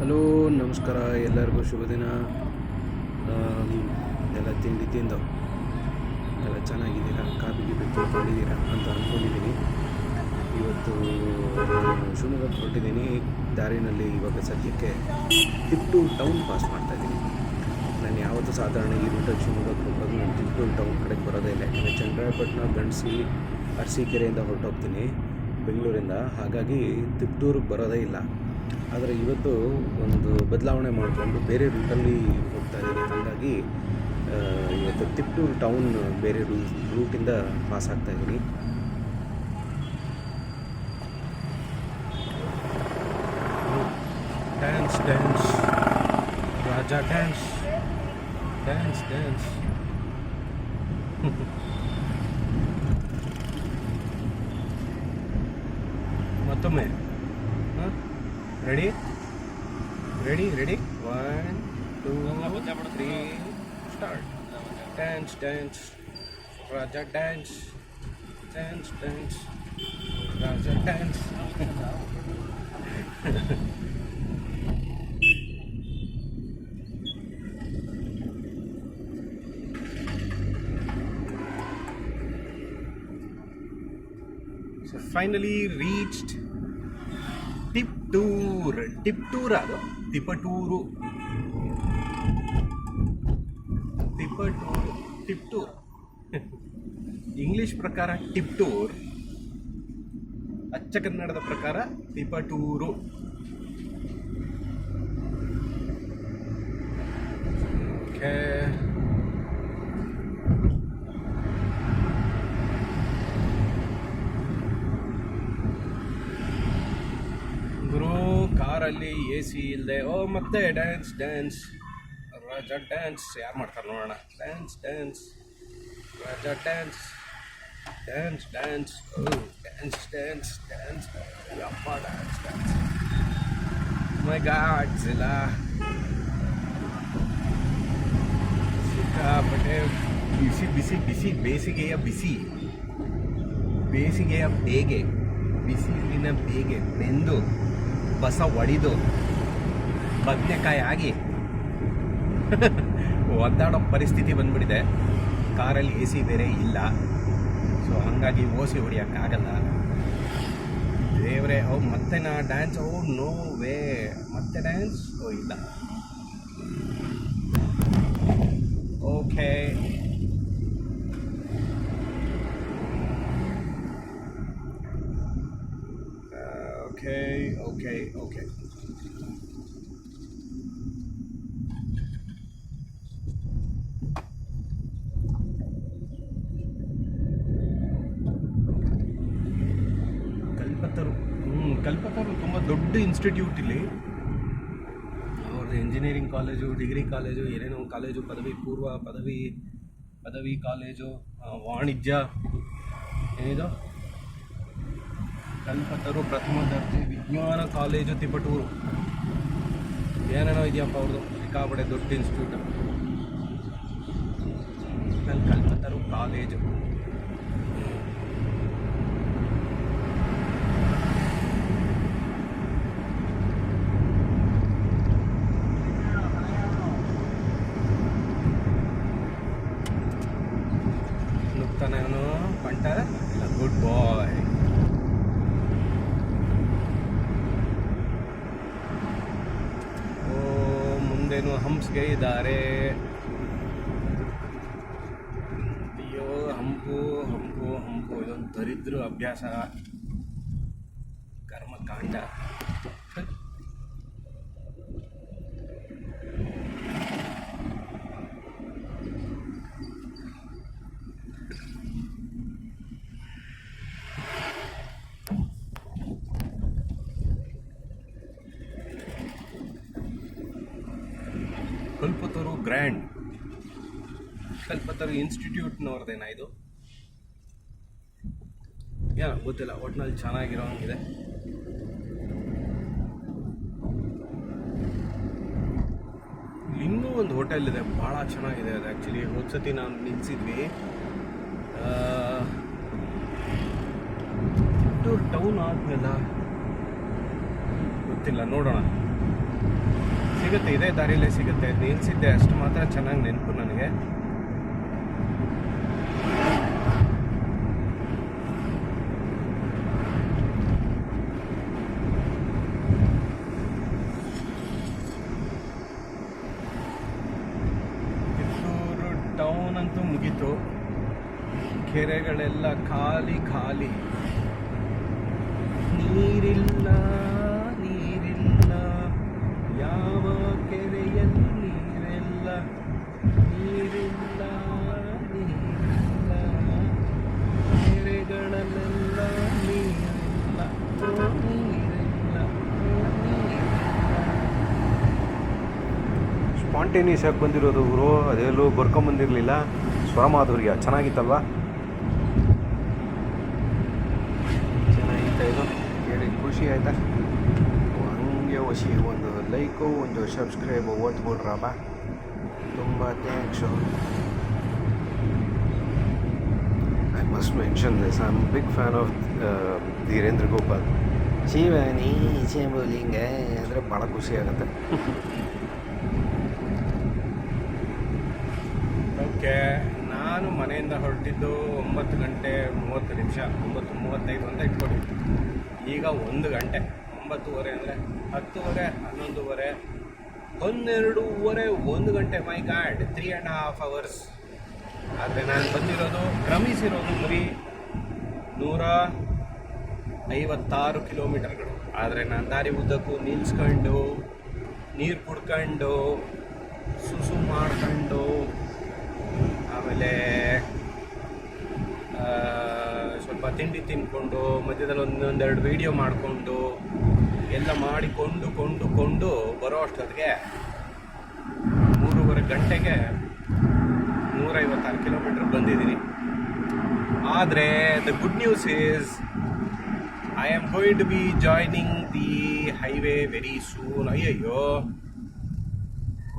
Hello, ನಮಸ್ಕಾರ. ಎಲ್ಲರಿಗೂ ಶುಭ ದಿನ. ಎಲ್ಲ ತಿಂಡಿ ತಿಂದು. ಎಲ್ಲ ಚೆನ್ನಾಗಿದ್ದೀರಾ? ಕಾಫಿ ಗೀಪಿ ತೊಗೊಂಡಿದ್ದೀರಾ ಅಂತ ಅಂದ್ಕೊಂಡಿದ್ದೀನಿ ಇವತ್ತು ಶಿವಮೊಗ್ಗಕ್ಕೆ ಹೊರಟಿದ್ದೀನಿ. ದಾರಿನಲ್ಲಿ ಇವಾಗ ಸದ್ಯಕ್ಕೆ ತಿಪ್ಟೂರು ಟೌನ್ ಪಾಸ್ ಮಾಡ್ತಾಯಿದ್ದೀನಿ ನಾನು ಯಾವತ್ತೂ ಸಾಧಾರಣ ಈ ರೂಟಲ್ಲಿ ಶಿವಮೊಗ್ಗಕ್ಕೆ ಹೋಗೋದು ನಾನು ಟೌನ್ ಕಡೆಗೆ ಬರೋದೇ ಇಲ್ಲ. ಯಾಕಂದರೆ ಚಂದ್ರಾಯಪಟ್ಟಣ ಗಂಡಸಿ ಅರಸೀಕೆರೆಯಿಂದ ಹೊರಟೋಗ್ತೀನಿ. ಬೆಂಗಳೂರಿಂದ. ಹಾಗಾಗಿ ತಿಪ್ಟೂರಿಗೆ ಬರೋದೇ ಇಲ್ಲ. ಆದರೆ ಇವತ್ತು ಒಂದು ಬದಲಾವಣೆ ಮಾಡಿಕೊಂಡು ಬೇರೆ ರೂಟಲ್ಲಿ ಹೋಗ್ತಾ ಇದ್ದಾರೆ. ಹಾಗಾಗಿ ಇವತ್ತು ತಿಪ್ಪೂರು ಟೌನ್ ಬೇರೆ ರೂ ರೂಟಿಂದ ಪಾಸ್ ಆಗ್ತಾ ಇದ್ದೀನಿ. Dance dance Raja dance dance dance ಮತ್ತೊಮ್ಮೆ. ready? Ready? Ready? One, two, three, start. Dance, dance. Raja dance. Dance, dance. Raja dance. so finally reached tip 2 Tiptur Tiptur ಅದು. ತಿಪಟೂರು. ತಿಪಟೂರು ಟಿಪ್ಟೂರ್ ಇಂಗ್ಲೀಷ್ ಪ್ರಕಾರ ಟಿಪ್ಟೂರ್ ಅಚ್ಚ ಕನ್ನಡದ ಪ್ರಕಾರ ತಿಪಟೂರು. ಓಕೆ ಎ ಸಿ ಇಲ್ಲದೆ ಓ, ಮತ್ತೆ dance dance Raja dance ಯಾರು ಮಾಡ್ತಾರೆ ನೋಡೋಣ. Dance dance Raja dance dance dance oh dance dance dance ಅಪ್ಪ ಡ್ಯಾನ್ಸ್ ಡ್ಯಾನ್ಸ್ ಮೈ ಗಾಡ್ ಇಲ್ಲ ಸಿಕ್ಕಾಪಟ್ಟೆ ಬಿಸಿ ಬಿಸಿ ಬಿಸಿ ಬೇಸಿಗೆಯ ಬಿಸಿ ಬೇಸಿಗೆಯ ಬೇಗೆ. ಬಿಸಿಲಿನ ಬೇಗೆ. ಬೆಂದು ಬಸ ಒಡಿದು. ಬದನೆಕಾಯಿ ಆಗಿ ಒದ್ದಾಡೋ ಪರಿಸ್ಥಿತಿ ಬಂದ್ಬಿಟ್ಟಿದೆ. ಕಾರಲ್ಲಿ ಎ ಸಿ ಬೇರೆ ಇಲ್ಲ. ಸೊ ಹಾಗಾಗಿ ಓಸಿ ಹೊಡಿಯೋಕ್ಕಾಗಲ್ಲ. ದೇವ್ರೆ ಅವ್ರು ಮತ್ತೆ ನಾ ಡ್ಯಾನ್ಸ್ ಅವ್ರು ನೋ ವೇ ಮತ್ತೆ ಡ್ಯಾನ್ಸ್ ಇಲ್ಲ okay okay okay okay Kalpataru ಹ್ಞೂ ಕಲ್ಪತರು ತುಂಬ ದೊಡ್ಡ ಇನ್ಸ್ಟಿಟ್ಯೂಟ್ ಇಲ್ಲಿ. ಅವ್ರದ್ದು ಇಂಜಿನಿಯರಿಂಗ್ ಕಾಲೇಜು ಡಿಗ್ರಿ ಕಾಲೇಜು ಏನೇನೋ ಕಾಲೇಜು ಪದವಿ ಪೂರ್ವ, ಪದವಿ ಪದವಿ ಕಾಲೇಜು ವಾಣಿಜ್ಯ, ಏನಿದು? ಕಲ್ಪತರು ಪ್ರಥಮ ದರ್ಜೆ ವಿಜ್ಞಾನ ಕಾಲೇಜು ತಿಪಟೂರು. ಏನೇನೋ ಇದೆಯಪ್ಪ ಅವ್ರದ್ದು ಸಿಕ್ಕಾಪಡೆ ದೊಡ್ಡ ಇನ್ಸ್ಟಿಟ್ಯೂಟ್ ಕಲ್ ಕಲ್ಪತರು ಕಾಲೇಜು ಅವನು ಪಂಟ ಇಲ್ಲ ಗುಡ್ ಬಾಯ್. ಓ, ಮುಂದೇನು ಹಂಪ್ಸ್ಗೆ ಇದ್ದಾರೆ. ಅಯ್ಯೋ, ಹಂಪು ಹಂಪು ಹಂಪು. ಇದೊಂದು ದರಿದ್ರ ಅಭ್ಯಾಸ. ಕರ್ಮಕಾಂಡ. ಗ್ರ್ಯಾಂಡ್ ಕಲ್ಪತರು ಇನ್ಸ್ಟಿಟ್ಯೂಟ್ನವ್ರದ್ದೇನಾ ಇದು? ಏನೋ ಗೊತ್ತಿಲ್ಲ, ಒಟ್ನಲ್ಲಿ ಚೆನ್ನಾಗಿರೋ ಹಂಗಿದೆ ಇನ್ನೂ ಒಂದು ಹೋಟೆಲ್ ಇದೆ ಭಾಳ ಚೆನ್ನಾಗಿದೆ ಅದು ಆ್ಯಕ್ಚುಲಿ ನಾನು ನಿಲ್ಸಿದ್ವಿ. ಟೌನ್ ಆದ್ಮೇಲೆ, ಗೊತ್ತಿಲ್ಲ, ನೋಡೋಣ. ಸಿಗುತ್ತೆ, ಇದೇ ದಾರಿಲೇ ಸಿಗುತ್ತೆ. ನಿಲ್ಸಿದ್ದೆ ಅಷ್ಟು ಮಾತ್ರ ಚೆನ್ನಾಗಿ ನೆನಪು ನನಗೆ. ಕಿತ್ತೂರು ಟೌನ್ ಅಂತೂ ಮುಗೀತು. ಕೆರೆಗಳೆಲ್ಲ ಖಾಲಿ ಖಾಲಿ. ಸ್ಪಾಂಟೇನಿಯಸ್ ಆಗಿ ಬಂದಿರೋದು ಗುರು ಅದೆಲ್ಲೂ ಬರ್ಕೊಂಬಂದಿರಲಿಲ್ಲ ಸ್ವರಮಾಧುರ್ಯ ಚೆನ್ನಾಗಿತ್ತಲ್ವಾ? ಚೆನ್ನಾಗಿತ್ತ ಇದು. ಕೇಳಿ ಖುಷಿ ಆಯಿತಾ? ಹಂಗೆ ವಶಿ ಒಂದು ಲೈಕು ಒಂದು ಸಬ್ಸ್ಕ್ರೈಬು ಓದ್ಬಿಡ್ರಪ್ಪ. ತುಂಬ thanks I must mention this I am big fan of Dheerendra Gopal Shivani ಶಿವಲಿಂಗ ಅಂದರೆ ಭಾಳ ಖುಷಿ ಆಗುತ್ತೆ. ಓಕೆ ನಾನು ಮನೆಯಿಂದ ಹೊರಟಿದ್ದು ಒಂಬತ್ತು ಗಂಟೆ ಮೂವತ್ತು ನಿಮಿಷ, ಒಂಬತ್ತು ಮೂವತ್ತೈದು ಅಂತ ಇಟ್ಕೊಡಿ ಈಗ ಒಂದು ಗಂಟೆ, ಒಂಬತ್ತುವರೆ ಅಂದರೆ ಹತ್ತುವರೆ, ಹನ್ನೊಂದುವರೆ, ಹನ್ನೆರಡೂವರೆ, ಒಂದು ಗಂಟೆ my god three and half hours ಆದರೆ ನಾನು ಬಂದಿರೋದು, ಕ್ರಮಿಸಿರೋದು ಬರೀ ನೂರ ಐವತ್ತಾರು ಕಿಲೋಮೀಟರ್ಗಳು. ಆದರೆ ನಾನು ದಾರಿ ಉದ್ದಕ್ಕೂ ನಿಲ್ಸ್ಕೊಂಡು, ನೀರು ಕುಡ್ಕೊಂಡು, ಸುಸು ಮಾಡ್ಕೊಂಡು ಆಮೇಲೆ ಸ್ವಲ್ಪ ತಿಂಡಿ ತಿನ್ಕೊಂಡು, ಮಧ್ಯದಲ್ಲಿ ಒಂದೊಂದೆರಡು ವೀಡಿಯೋ ಮಾಡಿಕೊಂಡು, ಎಲ್ಲ ಮಾಡಿಕೊಂಡು ಕೊಂಡು ಕೊಂಡು ಬರೋ ಅಷ್ಟೊತ್ತಿಗೆ ಮೂರುವರೆ ಗಂಟೆಗೆ ನೂರೈವತ್ತಾರು ಕಿಲೋಮೀಟ್ರ್ ಬಂದಿದ್ದೀನಿ. ಆದರೆ the good news is I am going to be joining the highway very soon ಅಯ್ಯಯ್ಯೋ.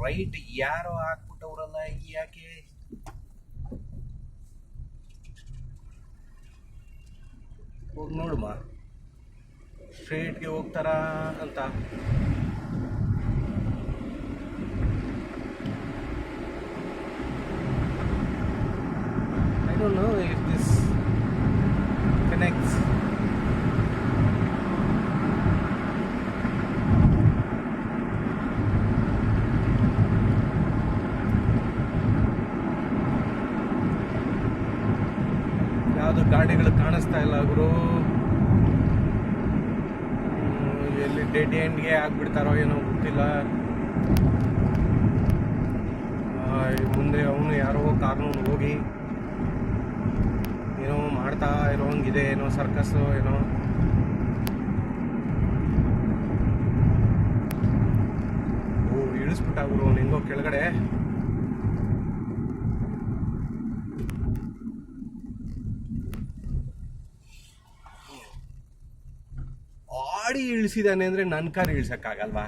ರೈಟ್ ಯಾರೋ ಹಾಕ್ಬಿಟ್ಟವ್ರಲ್ಲ ಯಾಕೆ? ಹೋಗಿ ನೋಡುಮ. ಸ್ಟ್ರೇಟ್ಗೆ ಹೋಗ್ತಾರಾ ಅಂತ. I don't know if this connects ಯಾವುದು ಗಾಡಿಗಳು ಕಾಣಿಸ್ತಾ ಇಲ್ಲ ಗುರು ಹ್ಮ್, ಎಲ್ಲಿ ಡೆಡ್ ಎಂಡ್ಗೆ ಆಗ್ಬಿಡ್ತಾರೋ ಏನೋ ಗೊತ್ತಿಲ್ಲ. ಮುಂದೆ ಅವನು ಯಾರೋ ಕಾರ್ನವನು ಹೋಗಿ ಏನೋ ಮಾಡ್ತಾ ಇರೋ ಹಂಗಿದೆ ಏನೋ ಸರ್ಕಸ್ಸು ಏನೋ. ಓ, ಇಳಿಸ್ಬಿಟ್ಟ ಗುರು, ಅವ್ನು ಹೆಂಗೋ ಕೆಳಗಡೆ. ಆಡಿ ಇಳಿಸಿದಾನೆ ಅಂದ್ರೆ ನನ್ನ ಕಾರ್ ಇಳಿಸೋಕ್ಕಾಗಲ್ವಾ?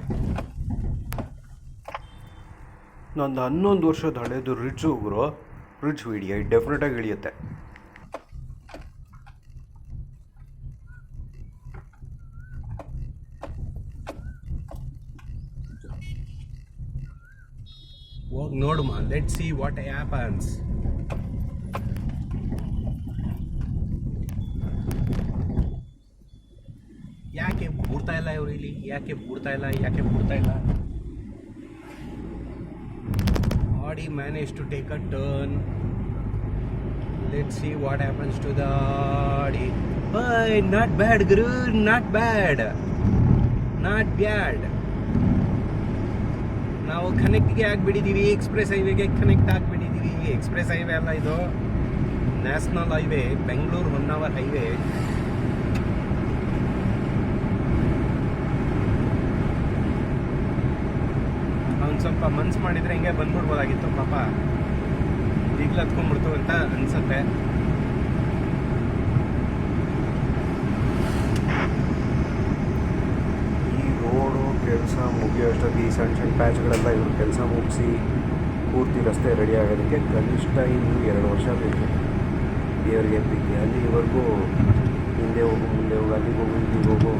ನಂದು ಹನ್ನೊಂದು ವರ್ಷದ ಹಳೇದು ರಿಡ್ಜ್ ಗುರು ರಿಡ್ಜ್ ವಿಡಿಯೋ ಡೆಫಿನೆಟಾಗಿ ಇಳಿಯುತ್ತೆ. ಹೋಗಿ ನೋಡುಮ ಲೆಟ್ ಸಿ ವಾಟ್ ಹ್ಯಾಪನ್ಸ್ ಯಾಕೆ ಬಿಡ್ತಾ ಇಲ್ಲ ಇವ್ರು ಇಲ್ಲಿ ಯಾಕೆ ಬಿಡ್ತಾ ಇಲ್ಲ, ಯಾಕೆ ಬಿಡ್ತಾ ಇಲ್ಲ? Audi manage to take a turn let see what happens to the Audi Audi not bad Guru not bad not bad ನಾವು ಕನೆಕ್ಟ್ಗೆ ಆಗಿಬಿಟ್ಟಿದ್ದೀವಿ ಎಕ್ಸ್ಪ್ರೆಸ್ ಹೈವೇಗೆ ಕನೆಕ್ಟ್ ಆಗಿಬಿಟ್ಟಿದ್ದೀವಿ ಎಕ್ಸ್ಪ್ರೆಸ್ ಹೈವೇ ಅಲ್ಲ ಇದು. National highway Bengaluru Honnavar highway ಅವ್ನು ಸ್ವಲ್ಪ ಮನ್ಸು ಮಾಡಿದ್ರೆ ಹಿಂಗೆ ಬಂದ್ಬಿಡ್ಬೋದಾಗಿತ್ತು, ಪಾಪ. ಈಗಲೂ ಹತ್ಕೊಂಡ್ಬಿಡ್ತು ಅಂತ ಅನ್ಸತ್ತೆ. ಈ ರೋಡು ಕೆಲಸ ಮುಗಿಯೋ ಅಷ್ಟೊತ್ತಿಗೆ ಈ ಸಣ್ಣ ಸಣ್ಣ ಪ್ಯಾಚ್ಗಳೆಲ್ಲ ಇವರು ಕೆಲಸ ಮುಗಿಸಿ ಪೂರ್ತಿ ರಸ್ತೆ ರೆಡಿ ಆಗೋದಕ್ಕೆ ಕನಿಷ್ಠ ಇನ್ನು ಎರಡು ವರ್ಷ ಬೇಕು. ದೇವರಿಗೆ ಪ್ರೀತಿ. ಅಲ್ಲಿವರೆಗೂ ಹಿಂದೆ ಹೋಗು, ಮುಂದೆ ಹೋಗು, ಅಲ್ಲಿಗೆ ಹೋಗು, ಇಲ್ಲಿಗೆ ಹೋಗು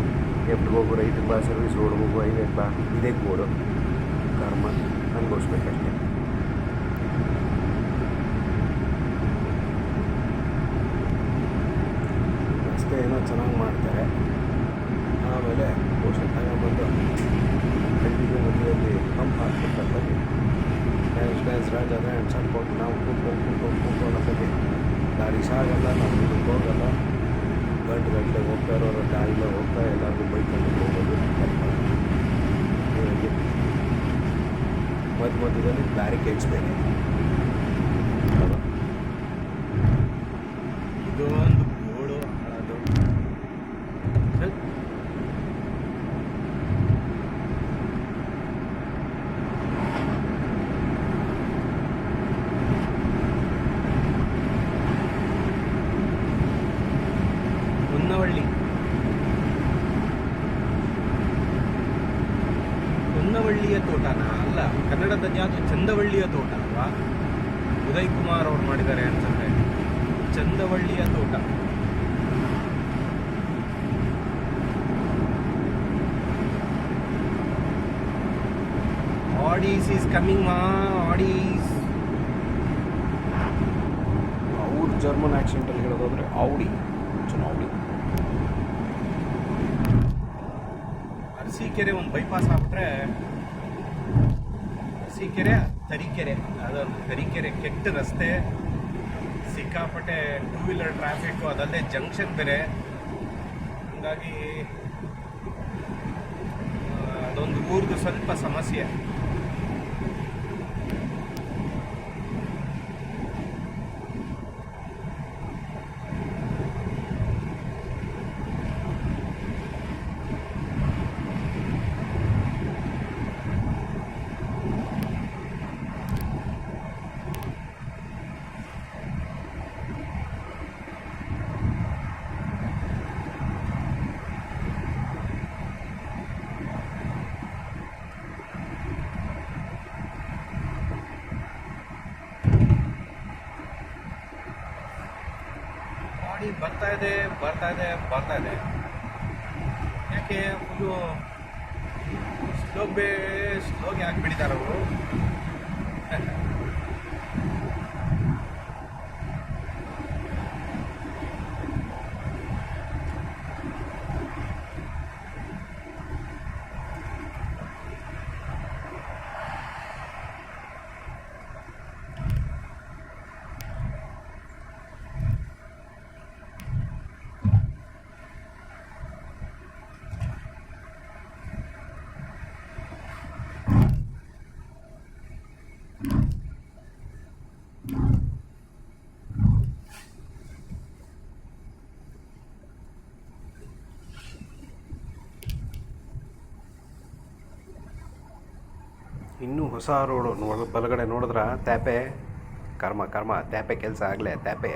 ಲೆಫ್ಟ್ಗೆ ಹೋಗು ರೈಟ್ ಬಾ, ಸರ್ವಿಸ್ ರೋಡ್ ಹೋಗು ಹೈವೇಗೆ ಬಾ, ಇದೇ ಕೋಡು ಕರ್ಮ ಅನುಭವಿಸ್ಬೇಕಷ್ಟೆ ರಸ್ತೆ ಏನೋ ಚೆನ್ನಾಗಿ ಮಾಡ್ತಾರೆ. ಆಮೇಲೆ ಬಹುಶಃ ತಗೊಂಬಂದು ಹಳ್ಳಿಗೆ ಮದುವೆಯಲ್ಲಿ ಪಂಪ್ ಹಾಕ್ಬಿಟ್ಟು ಡ್ಯಾನ್ಸ್ ಡ್ಯಾನ್ಸ್ ರಾಜ ಡ್ಯಾನ್ಸ್ ಹಾಕ್ಕೊಂಡು ನಾವು ಕೂತ್ಕೊಂಡು ಕೂತ್ಕೊಂಡು ಕೂತ್ಕೊಂಡು ಅನ್ನೋದಕ್ಕೆ ದಾರಿ ಸಾಗಲ್ಲ, ನಾವು ಹೋಗಲ್ಲ. ಗಂಟು ಗಂಟೆ ಹೋಗ್ತಾ ಇರೋರು ದಾರಿలో ಹೋಗ್ತಾ ಎಲ್ಲರಿಗೂ ಬೈಕಲ್ಲಿ ಹೋಗೋದು ಹೀಗಾಗಿ ಮಧ್ಯ ಮಧ್ಯದಲ್ಲಿ ಬ್ಯಾರಿಕೇಡ್ಸ್ ಬೇರೆ ಹೌದಾ? ಇದು ಒಂದು ಗೋಡು ಅದು ಹೊನ್ನವಳ್ಳಿ ಹೊನ್ನವಳ್ಳಿಯ ತೋಟನ ಅಲ್ಲ ಕನ್ನಡದ ಯಾವುದು ಚಂದವಳ್ಳಿಯ ತೋಟ ಅಲ್ವಾ ಉದಯ್ ಕುಮಾರ್ ಅವ್ರು ಮಾಡಿದ್ದಾರೆ ಅಂತಂದರೆ ಚಂದವಳ್ಳಿಯ ತೋಟ. ಆಡೀಸ್ ಈಸ್ ಕಮಿಂಗ್ ಮಾ ಆಡೀಸ್ ಅವ್ರು ಜರ್ಮನ್ ಆ್ಯಕ್ಸೆಂಟಲ್ಲಿ ಹೇಳೋದಾದ್ರೆ ಔಡಿ ಚುನಾವಣಿ ಅರಸೀಕೆರೆ ಒಂದು ಬೈಪಾಸ್ ಆಗ್ಬಿಟ್ರೆ ಅರಸೀಕೆರೆ ತರೀಕೆರೆ ಅದೊಂದು ತರೀಕೆರೆ ಕೆಟ್ಟ ರಸ್ತೆ, ಸಿಕ್ಕಾಪಟ್ಟೆ ಟೂ ವೀಲರ್ ಟ್ರಾಫಿಕ್ಕು ಅದಲ್ಲದೆ ಜಂಕ್ಷನ್ ಬೇರೆ. ಹಂಗಾಗಿ ಅದೊಂದು ಊರ್ದು ಸ್ವಲ್ಪ ಸಮಸ್ಯೆ ಗಾಡಿ ಬರ್ತಾ ಇದೆ ಬರ್ತಾ ಇದೆ ಬರ್ತಾ ಇದೆ. ಯಾಕೆ ಒಂದು ಸ್ಲೋ ಬೇ ಸ್ಲೋಗೆ ಯಾಕೆ ಬಿಡಿದ್ದಾರೆ ಅವರು? ಇನ್ನೂ ಹೊಸ ರೋಡು ನೋಡ, ಬಲಗಡೆ ನೋಡಿದ್ರ ತ್ಯಾಪೆ ಕರ್ಮ ಕರ್ಮ ತ್ಯಾಪೆ ಕೆಲಸ ಆಗಲೇ ತ್ಯಾಪೆ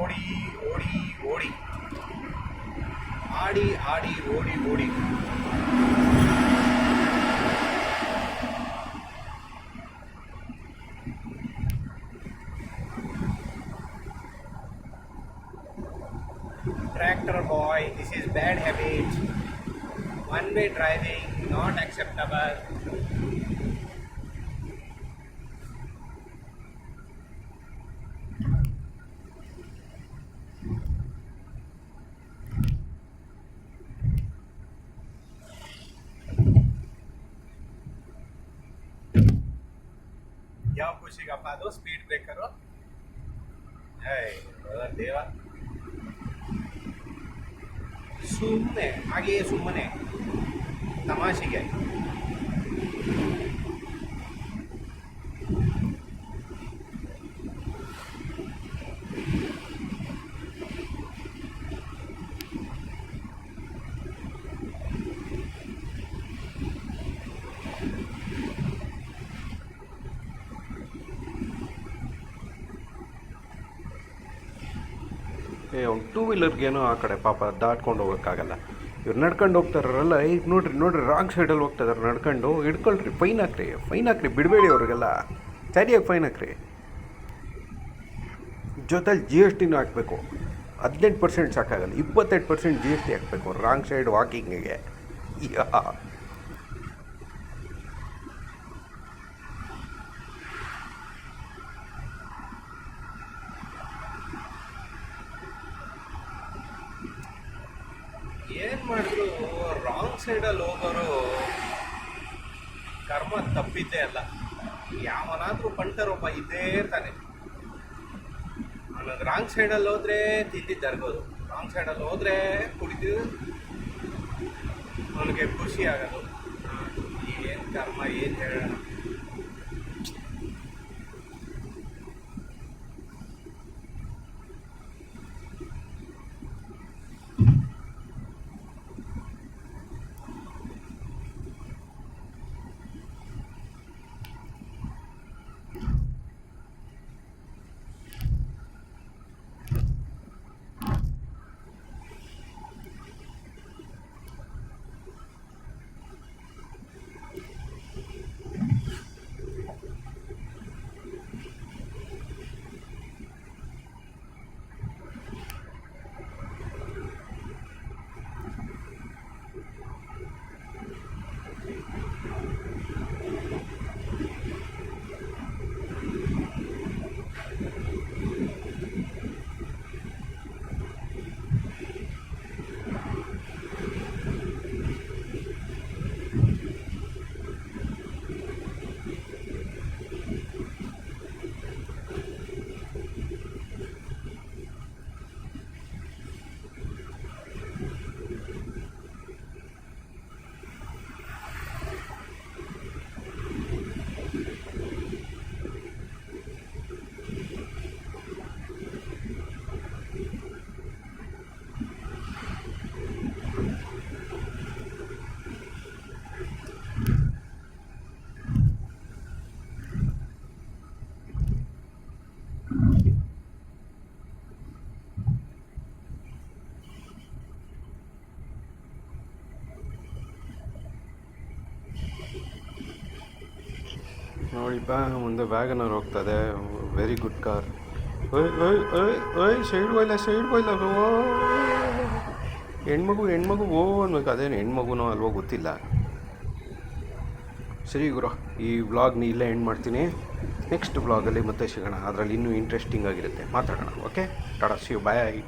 ಓಡಿ ಓಡಿ ಓಡಿ. ಆಡಿ ಆಡಿ, ಓಡಿ ಓಡಿ. ಖುಷಿಗಪ್ಪ ಅದು ಸ್ಪೀಡ್ ಬ್ರೇಕರು ದೇವ. ಸುಮ್ಮನೆ ಹಾಗೆಯೇ ಸುಮ್ಮನೆ ತಮಾಷೆಗೆ. ಅವ್ನು ಟೂ ವೀಲರ್ಗೇನೋ ಆ ಕಡೆ ಪಾಪ ದಾಟ್ಕೊಂಡು ಹೋಗೋಕ್ಕಾಗಲ್ಲ. ಇವ್ರು ನಡ್ಕೊಂಡು ಹೋಗ್ತಾರಲ್ಲ ಈಗ ನೋಡ್ರಿ ನೋಡ್ರಿ ರಾಂಗ್ ಸೈಡಲ್ಲಿ ಹೋಗ್ತಾ ಇದಾರೆ ನಡ್ಕೊಂಡು, ಹಿಡ್ಕೊಳ್ರಿ ಫೈನ್ ಹಾಕ್ರಿ ಫೈನ್ ಹಾಕ್ರಿ, ಬಿಡಬೇಡಿ ಅವ್ರಿಗೆಲ್ಲ. ಸರಿಯಾಗಿ ಫೈನ್ ಹಾಕ್ರಿ. ಜೊತೆಲಿ ಜಿ ಎಸ್ ಟಿನೂ ಹಾಕಬೇಕು. ಹದಿನೆಂಟು ಪರ್ಸೆಂಟ್ ಸಾಕಾಗಲ್ಲ, ಇಪ್ಪತ್ತೆಂಟು ಪರ್ಸೆಂಟ್ ಜಿ ಎಸ್ ಟಿ ಹಾಕಬೇಕು ರಾಂಗ್ ಸೈಡ್ ವಾಕಿಂಗಿಗೆ ಯಾ ಏನು ಮಾಡಿದ್ರು? ರಾಂಗ್ ಸೈಡಲ್ಲಿ ಹೋಗೋರು ಕರ್ಮ ತಪ್ಪಿದ್ದೇ ಅಲ್ಲ. ಯಾವನಾದರೂ ಪಂಟರೊಬ್ಬ ಇದ್ದೇ ಇರ್ತಾನೆ. ಅವನಿಗೆ ರಾಂಗ್ ಸೈಡಲ್ಲಿ ಹೋದರೆ ತಿಂದಿದ್ದು ತರ್ಗೋದು ರಾಂಗ್ ಸೈಡಲ್ಲಿ ಹೋದರೆ ಕುಡಿದು ಅವನಿಗೆ ಖುಷಿ ಆಗೋದು. ಏನು ಕರ್ಮ, ಏನು ಹೇಳೋಣ? ನೋಡಿಪ್ಪ ಮುಂದೆ ವ್ಯಾಗನರ್ ಹೋಗ್ತದೆ. ವೆರಿ ಗುಡ್ ಕಾರ್ ಓಯ್ ಓಯ್ ಓಯ್ ಓಯ್ ಸೈಡ್ ಹೋಯ್ಲ ಸೈಡ್ ಹೋಯ್ಲ ಓ ಹೆಣ್ಮಗು ಹೆಣ್ಮಗು, ಓ ಅನ್ಬೇಕು ಅದೇನು ಹೆಣ್ಮಗುನೋ ಅಲ್ವೋ ಗೊತ್ತಿಲ್ಲ. ಸರಿ ಗುರು, ಈ ವ್ಲಾಗ್ನ ಇಲ್ಲೇ ಎಂಡ್ ಮಾಡ್ತೀನಿ. ನೆಕ್ಸ್ಟ್ ವ್ಲಾಗಲ್ಲಿ ಮತ್ತೆ ಸಿಗೋಣ. ಅದರಲ್ಲಿ ಇನ್ನೂ ಇಂಟ್ರೆಸ್ಟಿಂಗ್ ಆಗಿರುತ್ತೆ. ಮಾತಾಡೋಣ ಓಕೆ ಟಾಟಾ ಸಿ ಬಾಯ್